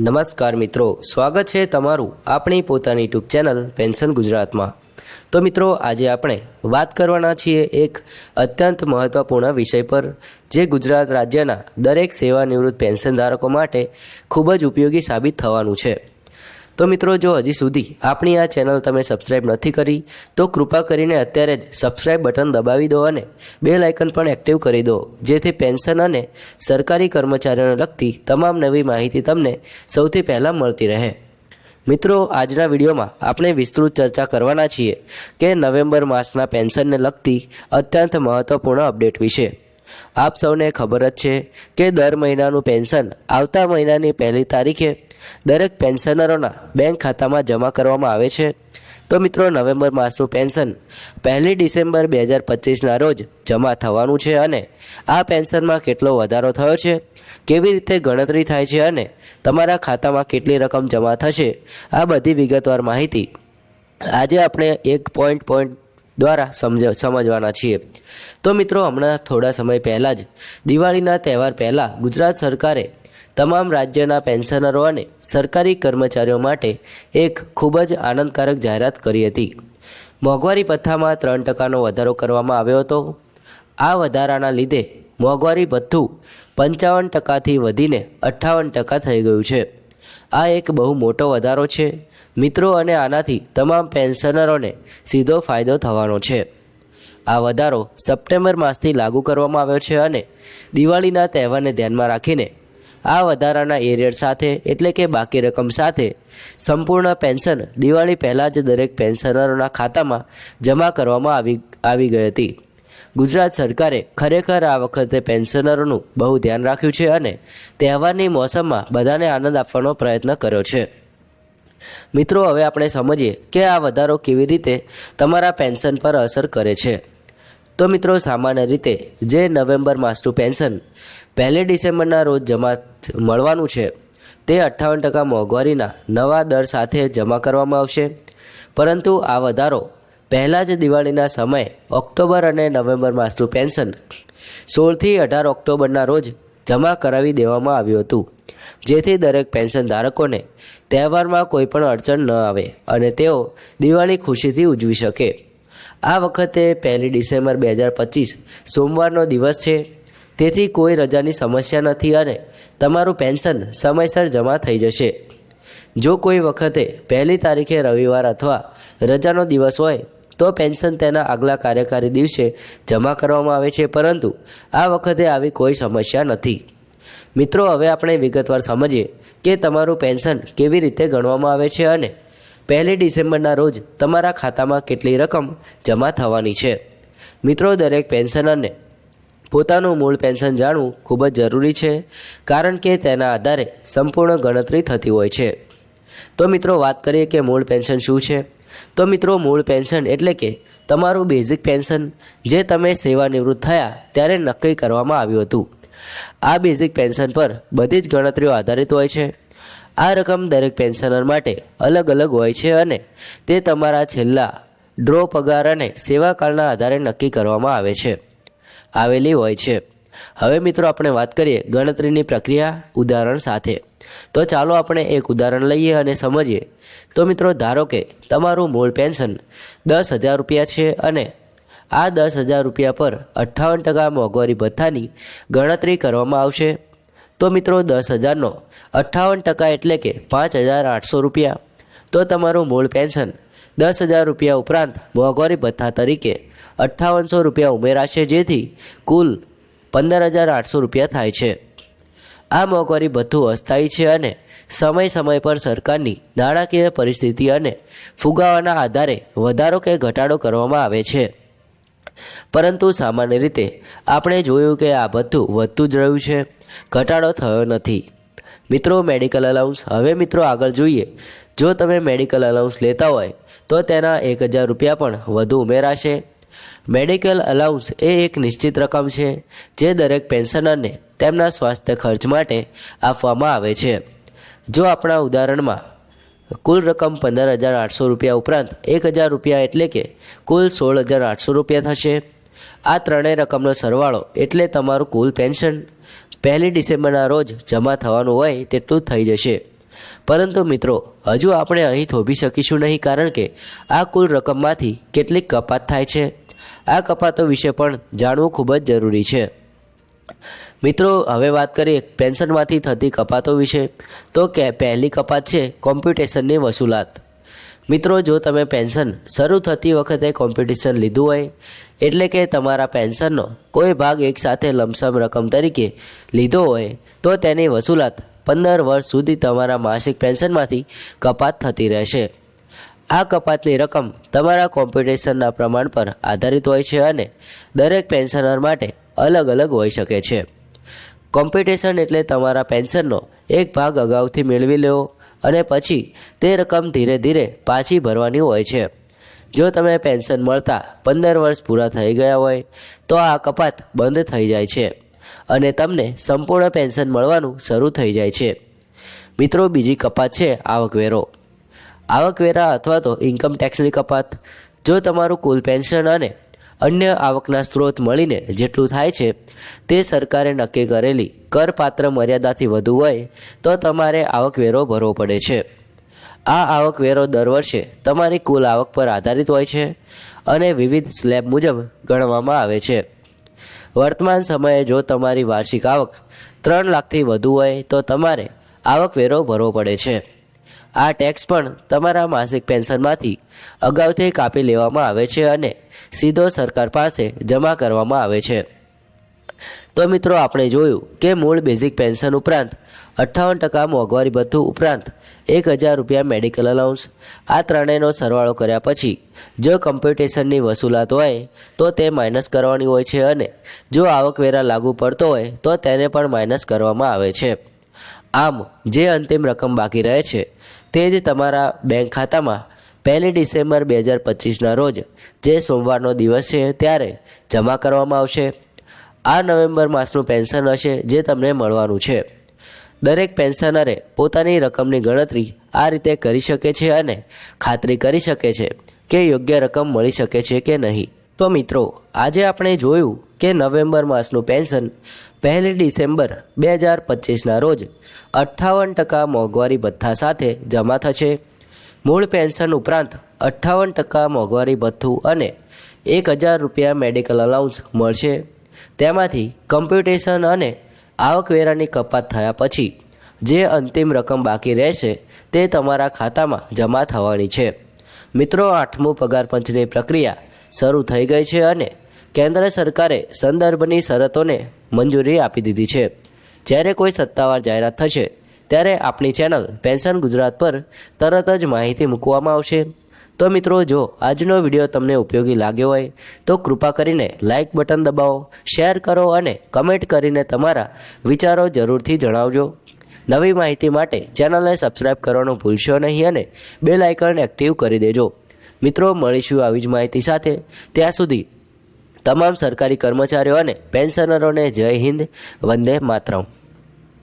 નમસ્કાર મિત્રો, સ્વાગત છે તમારું આપણી પોતાની યુટ્યુબ ચેનલ પેન્શન ગુજરાતમાં. તો મિત્રો, આજે આપણે વાત કરવાના છીએ એક અત્યંત મહત્ત્વપૂર્ણ વિષય પર, જે ગુજરાત રાજ્યના દરેક સેવાનિવૃત્ત પેન્શનધારકો માટે ખૂબ જ ઉપયોગી સાબિત થવાનું છે. તો મિત્રો, જો હજી સુધી આપણી આ ચેનલ તમે સબસ્ક્રાઇબ નથી કરી, તો કૃપા કરીને અત્યારે જ સબસ્ક્રાઇબ બટન દબાવી દો અને બેલ આઇકન પણ એક્ટિવ કરી દો, જેથી પેન્શન અને સરકારી કર્મચારીઓને લગતી તમામ નવી માહિતી તમને સૌથી પહેલાં મળતી રહે. મિત્રો, આજના વિડીયોમાં આપણે વિસ્તૃત ચર્ચા કરવાના છીએ કે નવેમ્બર માસના પેન્શનને લગતી અત્યંત મહત્ત્વપૂર્ણ અપડેટ વિશે. આપ સૌને ખબર જ છે કે દર મહિનાનું પેન્શન આવતા મહિનાની પહેલી તારીખે દરેક પેન્શનરોના બેંક ખાતામાં જમા કરવામાં આવે છે. તો મિત્રો, નવેમ્બર માસનું પેન્શન પહેલી ડિસેમ્બર બે હજાર પચીસના રોજ જમા થવાનું છે અને આ પેન્શનમાં કેટલો વધારો થયો છે, કેવી રીતે ગણતરી થાય છે અને તમારા ખાતામાં કેટલી રકમ જમા થશે, આ બધી વિગતવાર માહિતી આજે આપણે એક પોઈન્ટ પોઈન્ટ દ્વારા સમજ, સમજવાના છીએ. તો મિત્રો, હમણાં થોડા સમય પહેલાં જ દિવાળીના તહેવાર પહેલાં ગુજરાત સરકારે તમામ રાજ્યના પેન્શનરો અને સરકારી કર્મચારીઓ માટે એક ખૂબ જ આનંદકારક જાહેરાત કરી હતી. મોંઘવારી ભથ્થામાં ત્રણ ટકાનો વધારો કરવામાં આવ્યો હતો. આ વધારાના લીધે મોંઘવારી ભથ્થું પંચાવન ટકાથી વધીને અઠ્ઠાવન ટકા થઈ ગયું છે. આ એક બહુ મોટો વધારો છે. મિત્રો અને આનાથી તમામ પેન્શનરોને સીધો ફાયદો થવાનો છે. આ વધારો સપ્ટેમ્બર માસથી લાગુ કરવામાં આવ્યો છે અને દિવાળીના તહેવારને ધ્યાનમાં રાખીને આ વધારાના એરિયર સાથે એટલે કે બાકી રકમ સાથે સંપૂર્ણ પેન્શન દિવાળી પહેલાં જ દરેક પેન્શનરોના ખાતામાં જમા કરવામાં આવી આવી ગઈ હતી. ગુજરાત સરકારે ખરેખર આ વખતે પેન્શનરોનું બહુ ધ્યાન રાખ્યું છે અને તહેવારની મોસમમાં બધાને આનંદ આપવાનો પ્રયત્ન કર્યો છે. મિત્રો, હવે આપણે સમજીએ કે આ વધારો કેવી રીતે તમારા પેન્શન પર અસર કરે છે. તો મિત્રો, સામાન્ય રીતે જે નવેમ્બર માસનું પેન્શન પહેલી ડિસેમ્બરના રોજ જમા મળવાનું છે, તે અઠ્ઠાવન ટકા મોંઘવારીના નવા દર સાથે જમા કરવામાં આવશે. પરંતુ આ વધારો પહેલાં જ દિવાળીના સમયે ઓક્ટોબર અને નવેમ્બર માસનું પેન્શન સોળથી અઢાર ઓક્ટોબરના રોજ જમા કરાવી દેવામાં આવ્યું હતું. જેથી દરેક પેન્શન ધારકોને તહેવારમાં કોઈ પણ અડચણ ન આવે અને તેઓ દિવાળી ખુશીથી ઉજવી શકે. આ વખતે પહેલી ડિસેમ્બર બે હજાર પચીસ સોમવારનો દિવસ છે. તેથી કોઈ રજાની સમસ્યા નથી અને તમારું પેન્શન સમયસર જમા થઈ જશે. જો કોઈ વખતે પહેલી તારીખે રવિવાર અથવા રજાનો દિવસ હોય તો પેન્શન તેના આગલા કાર્યકારી દિવસે જમા કરવામાં આવે છે, પરંતુ આ વખતે આવી કોઈ સમસ્યા નથી. મિત્રો, હવે આપણે વિગતવાર સમજીએ કે તમારું પેન્શન કેવી રીતે ગણવામાં આવે છે અને પહેલી ડિસેમ્બરના રોજ તમારા ખાતામાં કેટલી રકમ જમા થવાની છે. મિત્રો, દરેક પેન્શનરને પોતાનું મૂળ પેન્શન જાણવું ખૂબ જ જરૂરી છે, કારણ કે તેના આધારે સંપૂર્ણ ગણતરી થતી હોય છે. તો મિત્રો, વાત કરીએ કે મૂળ પેન્શન શું છે? તો મિત્રો, મૂળ પેન્શન એટલે કે તમારું બેઝિક પેન્શન, જે તમે સેવાનિવૃત્ત થયા ત્યારે નક્કી કરવામાં આવ્યું હતું. આ બેઝિક પેન્શન પર બધી જ ગણતરીઓ આધારિત હોય છે. આ રકમ દરેક પેન્શનર માટે અલગ અલગ હોય છે અને તે તમારા છેલ્લા ડ્રો પગાર અને સેવાકાળના આધારે નક્કી કરવામાં આવે છે. આવેલી હોય છે. હવે મિત્રો આપણે વાત કરીએ ગણતરીની પ્રક્રિયા ઉદાહરણ સાથે. તો ચાલો આપણે એક ઉદાહરણ લઈએ અને સમજીએ. તો મિત્રો ધારો કે તમારું મૂળ પેન્શન દસ હજાર રૂપિયા છે અને આ દસ હજાર રૂપિયા પર અઠ્ઠાવન ટકા મોંઘવારી ભથ્થાની ગણતરી કરવામાં આવશે. તો મિત્રો દસ હજારનો અઠ્ઠાવન ટકા એટલે કે પાંચ હજાર આઠસો રૂપિયા. તો તમારું મૂળ પેન્શન દસ હજાર રૂપિયા ઉપરાંત મોંઘવારી ભથ્થા તરીકે અઠ્ઠાવનસો રૂપિયા ઉમેરાશે, જેથી કુલ પંદર હજાર આઠસો રૂપિયા થાય છે. આ મોંઘવારી બધું અસ્થાયી છે અને સમય સમય પર સરકારની નાણાકીય પરિસ્થિતિ અને ફુગાવાના આધારે વધારો કે ઘટાડો કરવામાં આવે છે. પરંતુ સામાન્ય રીતે આપણે જોયું કે આ બધું વધતું જ રહ્યું છે. ઘટાડો થયો નથી. મિત્રો, મેડિકલ અલાઉન્સ હવે મિત્રો આગળ જોઈએ. જો તમે મેડિકલ અલાઉન્સ લેતા હોય, તો તેના એક હજાર રૂપિયા પણ વધુ ઉમેરાશે. મેડિકલ અલાઉન્સ એ એક નિશ્ચિત રકમ છે, જે દરેક પેન્શનરને તેમના સ્વાસ્થ્ય ખર્ચ માટે આપવામાં આવે છે. જો આપણા ઉદાહરણમાં કુલ રકમ પંદર હજાર આઠસો રૂપિયા ઉપરાંત એક હજાર રૂપિયા એટલે કે કુલ સોળ હજાર આઠસો રૂપિયા થશે. આ ત્રણેય રકમનો સરવાળો એટલે તમારું કુલ પેન્શન પહેલી ડિસેમ્બરના રોજ જમા થવાનું હોય તેટલું થઈ જશે. પરંતુ મિત્રો, હજુ આપણે અહીં થોભી શકીશું નહીં કારણ કે આ કુલ રકમમાંથી કેટલીક કપાત થાય છે. આ કપાતો વિશે પણ જાણવું ખૂબ જ જરૂરી છે. મિત્રો, હવે વાત કરીએ પેન્શનમાંથી થતી કપાતો વિશે. તો કે પહેલી કપાત છે કોમ્પ્યુટેશનની વસૂલાત. મિત્રો, જો તમે પેન્શન શરૂ થતી વખતે કોમ્પિટિશન લીધું હોય, એટલે કે તમારા પેન્શનનો કોઈ ભાગ એકસાથે લમસમ રકમ તરીકે લીધો હોય, તો તેની વસૂલાત પંદર વર્ષ સુધી તમારા માસિક પેન્શનમાંથી કપાત થતી રહેશે. આ કપાતની રકમ તમારા કોમ્પિટિશનના પ્રમાણ પર આધારિત હોય છે અને દરેક પેન્શનર માટે અલગ અલગ હોઈ શકે છે. કોમ્પિટિશન એટલે તમારા પેન્શનનો એક ભાગ અગાઉથી મેળવી લેવો અને પછી તે રકમ ધીરે ધીરે પાછી ભરવાની હોય છે. જો તમે પેન્શન મળતા પંદર વર્ષ પૂરા થઈ ગયા હોય, તો આ કપાત બંધ થઈ જાય છે અને તમને સંપૂર્ણ પેન્શન મળવાનું શરૂ થઈ જાય છે. મિત્રો, બીજી કપાત છે આવકવેરો. આવકવેરા અથવા તો ઇન્કમ ટેક્સની કપાત, જો તમારું કુલ પેન્શન અને અન્ય આવકના સ્ત્રોત મળીને જેટલું થાય છે, તે સરકારે નક્કી કરેલી કરપાત્ર મર્યાદાથી વધુ હોય, તો તમારે આવકવેરો ભરવો પડે છે. આ આવકવેરો દર વર્ષે તમારી કુલ આવક પર આધારિત હોય છે અને વિવિધ સ્લેબ મુજબ ગણવામાં આવે છે. વર્તમાન સમયે જો તમારી વાર્ષિક આવક ત્રણ લાખથી વધુ હોય, તો તમારે આવકવેરો ભરવો પડે છે. આ ટેક્સ પણ તમારા માસિક પેન્શનમાંથી અગાઉથી કાપી લેવામાં આવે છે અને સીધો સરકાર પાસે જમા કરવામાં આવે છે. તો મિત્રો, આપણે જોયું કે મૂળ બેઝિક પેન્શન ઉપરાંત અઠ્ઠાવન ટકા મોંઘવારી ભથ્થું ઉપરાંત એક હજાર રૂપિયા મેડિકલ અલાઉન્સ આ ત્રણેયનો સરવાળો કર્યા પછી જો કમ્પ્યુટેશનની વસૂલાત હોય તો તે માઇનસ કરવાની હોય છે અને જો આવકવેરા લાગુ પડતો હોય તો તેને પણ માઇનસ કરવામાં આવે છે. આમ, જે અંતિમ રકમ બાકી રહે છે, તે જ તમારા બેંક ખાતામાં પહેલી ડિસેમ્બર બે હજાર પચીસના રોજ, જે સોમવારનો દિવસ છે, ત્યારે જમા કરવામાં આવશે. આ નવેમ્બર માસનું પેન્શન હશે, જે તમને મળવાનું છે. દરેક પેન્શનરે પોતાની રકમની ગણતરી આ રીતે કરી શકે છે અને ખાતરી કરી શકે છે કે યોગ્ય રકમ મળી શકે છે કે નહીં. તો મિત્રો, આજે આપણે જોયું કે નવેમ્બર માસનું પેન્શન પહેલી ડિસેમ્બર બે હજાર પચીસના રોજ અઠ્ઠાવન ટકા મોંઘવારી ભથ્થા સાથે જમા થશે. મૂળ પેન્શન ઉપરાંત અઠ્ઠાવન ટકા મોંઘવારી ભથ્થું અને એક હજાર રૂપિયા મેડિકલ અલાઉન્સ મળશે. તેમાંથી કમ્પ્યુટેશન અને આવકવેરાની કપાત થયા પછી જે અંતિમ રકમ બાકી રહેશે તે તમારા ખાતામાં જમા થવાની છે. મિત્રો, આઠમું પગાર પંચની પ્રક્રિયા શરૂ થઈ ગઈ છે અને કેન્દ્ર સરકારે સંદર્ભની શરતોને મંજૂરી આપી દીધી છે. જ્યારે કોઈ સત્તાવાર જાહેરાત થશે, ત્યારે આપણી ચેનલ પેન્શન ગુજરાત પર તરત જ માહિતી મૂકવામાં આવશે. તો મિત્રો, જો આજનો વીડિયો તમને ઉપયોગી લાગ્યો હોય, તો કૃપા કરીને લાઇક બટન દબાવો, શેર કરો અને કમેન્ટ કરીને તમારા વિચારો જરૂરથી જણાવજો. નવી માહિતી માટે ચેનલને સબસ્ક્રાઇબ કરવાનું ભૂલશો નહીં અને બેલ આઇકન એક્ટિવ કરી દેજો. મિત્રો, મળીશું આવી જ માહિતી સાથે. ત્યાં સુધી તમામ સરકારી કર્મચારીઓ અને પેન્શનરોને જય હિન્દ, વંદે માતરમ.